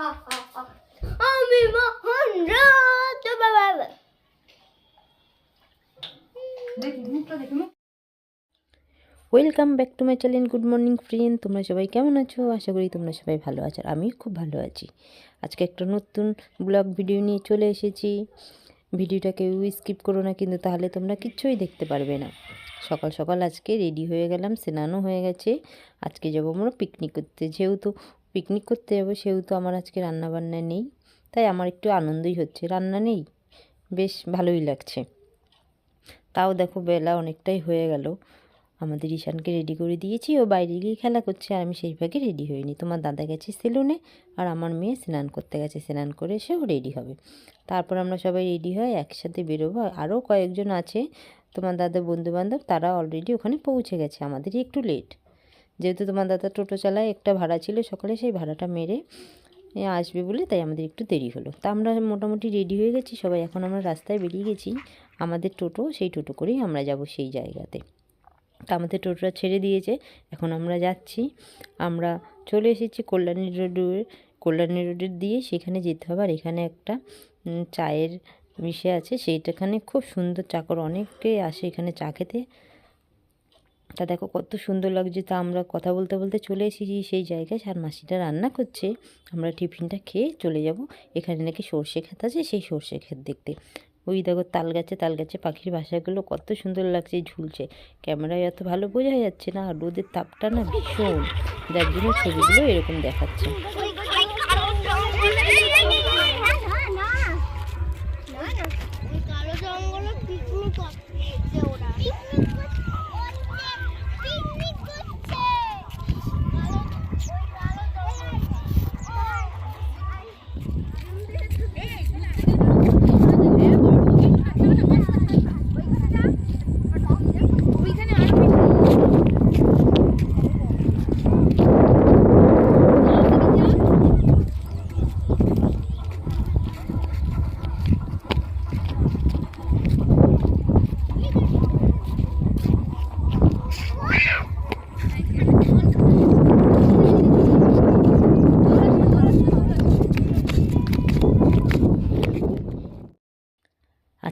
আমি Mohan welcome back to my channel good morning friend তোমরা সবাই কেমন আছো? আশা করি তোমরা সবাই ভালো আছো আর আমি খুব ভালো আছি। আজকে একটা নতুন ব্লগ ভিডিও নিয়ে চলে এসেছি। ভিডিওটা কেউ স্কিপ করো না কিন্তু তাহলে তোমরা কিচ্ছুই দেখতে পারবে না। সকাল সকাল আজকে রেডি হয়ে গেলাম স্নানও হয়ে গেছে। আজকে যাব আমরা পিকনিক করতে। যেহেতু পিকনিক করতে যাব, সেহেতু আমার আজকে রান্না বান্না নেই, তাই আমার একটু আনন্দই হচ্ছে। রান্না নেই, বেশ ভালোই লাগছে। তাও দেখো বেলা অনেকটাই হয়ে গেল। আমাদের ঈশানকে রেডি করে দিয়েছি, ও বাইরে গিয়ে খেলা করছে, আর আমি সেই ভাগে রেডি হইনি তোমার দাদা গেছে সেলুনে, আর আমার মেয়ে স্নান করতে গেছে। স্নান করে সেও রেডি হবে। তারপর আমরা সবাই রেডি হয়ে একসাথে বেরোবো। আরও কয়েকজন আছে, তোমার দাদা বন্ধুবান্ধব, তারা অলরেডি ওখানে পৌঁছে গেছে। আমাদেরই একটু লেট যেহেতু তোমার দাদা টোটো চালায়, একটা ভাড়া ছিল সকালে, সেই ভাড়াটা মেরে আসবে বলে তাই আমাদের একটু দেরি হলো। তা আমরা মোটামুটি রেডি হয়ে গেছি, সবাই এখন আমরা রাস্তায় বেরিয়ে গেছি। আমাদের টোটো, সেই টোটো করেই আমরা যাব সেই জায়গাতে। তা আমাদের টোটোটা ছেড়ে দিয়েছে, এখন আমরা যাচ্ছি। আমরা চলে এসেছি কল্যাণী রোডের কল্যাণী রোডের দিয়ে সেখানে যেতে হবে। আর এখানে একটা চায়ের মিশে আছে, সেইটাখানে খুব সুন্দর চাকর অনেকে আসে এখানে চা খেতে। তা দেখো কত সুন্দর লাগছে তা আমরা কথা বলতে বলতে চলে এসেছি সেই জায়গায় আর মাসিটা রান্না করছে আমরা টিফিনটা খেয়ে চলে যাব এখানে নাকি সর্ষে ক্ষেত আছে সেই সর্ষে ক্ষেত দেখতে ওই দেখো তাল গাছে তাল গাছে পাখির বাসাগুলো কত সুন্দর লাগছে ঝুলছে ক্যামেরায় এত ভালো বোঝা যাচ্ছে না আর রোদের তাপটা না ভীষণ যার জন্য ছবিগুলো এরকম দেখাচ্ছে কালো জঙ্গলে পিকনিক করছে ওরা পিকনিক করছে পিকনিক করছে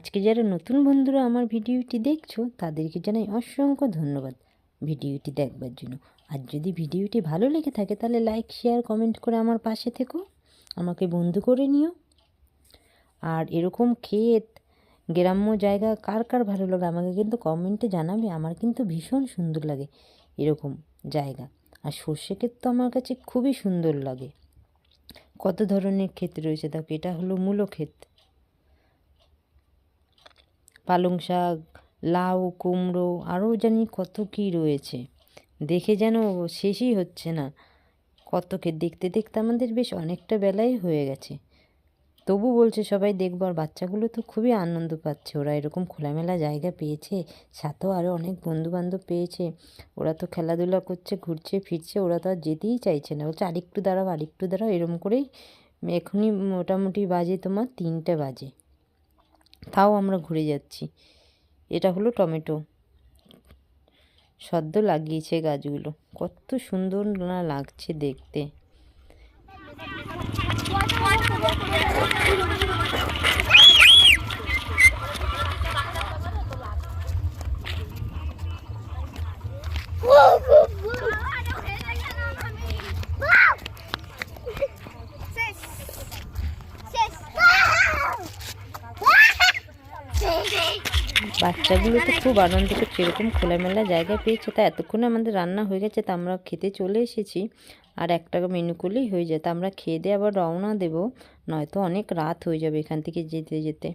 আজকে যারা নতুন বন্ধুরা আমার ভিডিওটি দেখছ, তাদেরকে জানাই অসংখ্য ধন্যবাদ। ভিডিওটি দেখবার জন্য। আর যদি ভিডিওটি ভালো লেগে থাকে, তাহলে লাইক শেয়ার কমেন্ট করে আমার পাশে থেকো। আমাকে বন্ধু করে নিও। আর এরকম ক্ষেত, গ্রাম্য জায়গা কার কার ভালো লাগে, আমাকে কিন্তু কমেন্টে জানাবে। আমার কিন্তু ভীষণ সুন্দর লাগে এরকম জায়গা। আর সর্ষে ক্ষেত তো আমার কাছে খুবই সুন্দর লাগে। কত ধরনের ক্ষেত রয়েছে দেখো, এটা হলো মূলো ক্ষেত। পালং শাক, লাউ, কুমড়ো আরও জানি কত কী রয়েছে। দেখে যেন শেষই হচ্ছে না। কতকে দেখতে দেখতে আমাদের বেশ অনেকটা বেলাই হয়ে গেছে। তবু বলছে সবাই, দেখব। আর বাচ্চাগুলো তো খুবই আনন্দ পাচ্ছে। ওরা এরকম খোলামেলা জায়গা পেয়েছে, সাথেও আরও অনেক বন্ধু বান্ধব পেয়েছে। ওরা তো খেলাধুলা করছে, ঘুরছে, ফিরছে, ওরা তো আর যেতেই চাইছে না। বলছে, আরেকটু দাঁড়াও আরেকটু দাঁড়াও। এরম করেই এখনই মোটামুটি বাজে তোমার তিনটে বাজে। তাও আমরা ঘুরে যাচ্ছি। এটা হলো টমেটো। সদ্য লাগিয়েছে গাছগুলো। কত সুন্দর না লাগছে দেখতে। বাচ্চাগুলো তো খুব আনন্দিত এরকম খোলামেলা জায়গা পেয়েছে, তা এতক্ষণে আমাদের রান্না হয়ে গেছে, তা আমরা খেতে চলে এসেছি। আর একটা মেনু করলেই হয়ে যায়, তা আমরা খেয়ে দিয়ে আবার রওনা দেবো, নয়তো অনেক রাত হয়ে যাবে এখান থেকে যেতে যেতে।